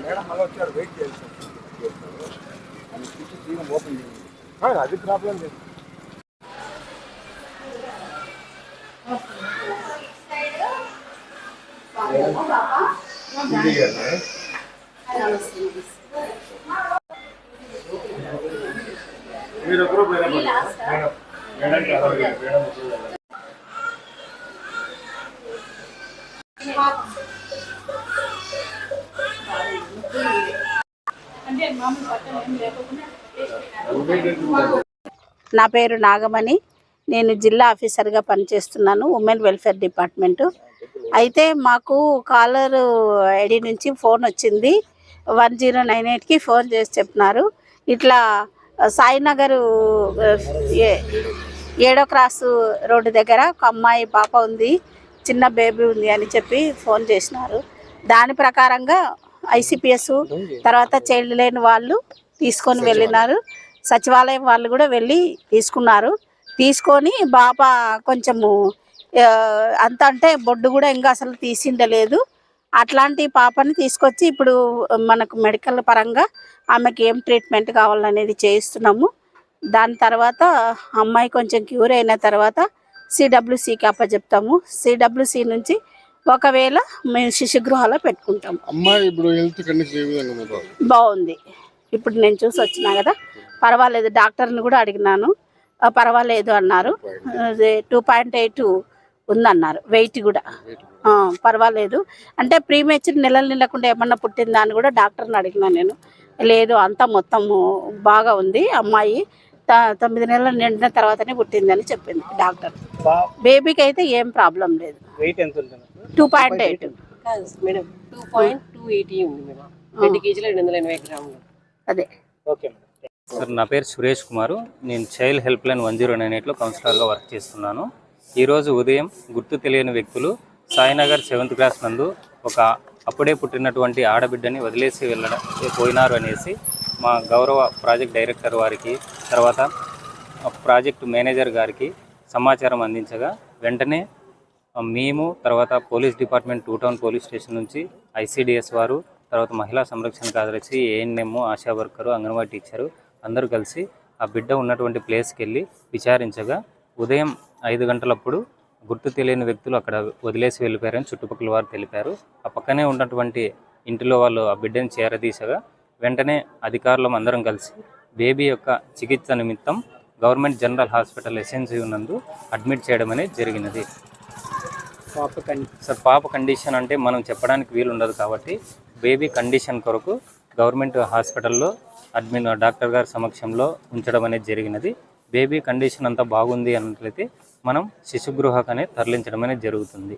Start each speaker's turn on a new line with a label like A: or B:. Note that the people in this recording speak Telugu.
A: మేడం మళ్ళీ వచ్చారు వెయిట్ చేయాలి సార్ అని స్విచ్ తీయడం ఓపెన్ చేయండి అది ప్రాబ్లం లేదు మీరు ఒకరు మేడం మేడం మేడం కాదు మేడం ఒకరు
B: అంటే మామూలు బట్టలు ఏం లేకుండా
C: నా పేరు నాగమణి. నేను జిల్లా ఆఫీసర్గా పనిచేస్తున్నాను ఉమెన్ వెల్ఫేర్ డిపార్ట్మెంటు. అయితే మాకు కాలర్ ఐడి నుంచి ఫోన్ వచ్చింది. వన్ జీరో నైన్ ఎయిట్కి ఫోన్ చేసి చెప్పినారు. ఇట్లా సాయినగర్ ఏ- ఏడో క్రాస్ రోడ్డు దగ్గర ఒక అమ్మాయి పాప ఉంది చిన్న బేబీ ఉంది అని చెప్పి ఫోన్ చేసినారు. దాని ప్రకారంగా ఐసిపిఎస్ తర్వాత చైల్డ్ లేని వాళ్ళు తీసుకొని వెళ్ళినారు. సచివాలయం వాళ్ళు కూడా వెళ్ళి తీసుకున్నారు. తీసుకొని బాబా కొంచెము అంత అంటే బొడ్డు కూడా ఇంకా అసలు తీసిండలేదు అట్లాంటి పాపని తీసుకొచ్చి ఇప్పుడు మనకు మెడికల్ పరంగా ఆమెకి ఏం ట్రీట్మెంట్ కావాలనేది చేయిస్తున్నాము. దాని తర్వాత అమ్మాయి కొంచెం క్యూర్ అయిన తర్వాత సిడబ్ల్యూసికి అప్పచెప్తాము. సిడబ్ల్యూసి నుంచి ఒకవేళ మేము శిశుగృహాలో పెట్టుకుంటాము
D: అమ్మాయి ఇప్పుడు హెల్త్ కండిషన్?
C: బాగుంది. ఇప్పుడు నేను చూసి వచ్చినా కదా పర్వాలేదు డాక్టర్ని కూడా అడిగినాను. పర్వాలేదు అన్నారు. టూ పాయింట్ ఎయిట్ ఉందన్నారు వెయిట్ కూడా. పర్వాలేదు. అంటే ప్రీమేచర్ నెలలు నిలకుండా ఏమన్నా పుట్టిందా అని కూడా డాక్టర్ని అడిగినా నేను. లేదు అంతా మొత్తము బాగా ఉంది అమ్మాయి తొమ్మిది నెలలు నిండిన తర్వాతనే పుట్టింది అని చెప్పింది డాక్టర్. బేబీకి అయితే ఏం ప్రాబ్లం లేదు.
E: వెయిట్ ఎంత ఉంటుంది
C: టూ పాయింట్ ఎయిట్.
F: కాదు madam two point two eighty ఉంది మేడం. రెండు కేజీల రెండు వందల ఎనభై గ్రాములు.
C: అదే.
E: Okay madam. సార్ నా పేరు సురేష్ కుమారు. నేను child help line one zero nine ఎయిట్లో కౌన్సిలర్గా వర్క్ చేస్తున్నాను. ఈరోజు ఉదయం గుర్తు తెలియని వ్యక్తులు సాయినగర్ సెవెంత్ క్లాస్ నందు ఒక అప్పుడే పుట్టినటువంటి ఆడబిడ్డని వదిలేసి వెళ్ళడం పోయినారు అనేసి మా గౌరవ ప్రాజెక్ట్ డైరెక్టర్ వారికి తర్వాత ప్రాజెక్ట్ మేనేజర్ గారికి సమాచారం అందించగా వెంటనే మేము తర్వాత police department two town police station నుంచి ఐసీడిఎస్ వారు తర్వాత మహిళా సంరక్షణ కార్యదర్శి ANM Asha worker anganwadi teacher అందరూ కలిసి ఆ బిడ్డ ఉన్నటువంటి ప్లేస్కి వెళ్ళి విచారించగా ఉదయం ఐదు గంటలప్పుడు గుర్తు తెలియని వ్యక్తులు అక్కడ వదిలేసి వెళ్ళిపోయారని చుట్టుపక్కల వారు తెలిపారు. ఆ పక్కనే ఉన్నటువంటి ఇంటిలో వాళ్ళు ఆ బిడ్డని చేరదీసగా వెంటనే అధికారులం అందరం కలిసి బేబీ యొక్క చికిత్స నిమిత్తం గవర్నమెంట్ జనరల్ హాస్పిటల్ ఎస్ఎన్సీ నందు అడ్మిట్ చేయడం అనేది జరిగినది.
F: పాప
E: సార్ పాప కండిషన్ అంటే మనం చెప్పడానికి వీలు ఉండదు కాబట్టి బేబీ కండిషన్ కొరకు గవర్నమెంట్ హాస్పిటల్లో అడ్మిన్ డాక్టర్ గారి సమక్షంలో ఉంచడం అనేది జరిగినది. బేబీ కండిషన్ అంతా బాగుంది అన్నట్లయితే మనం శిశుగృహకనే తరలించడం అనేది జరుగుతుంది.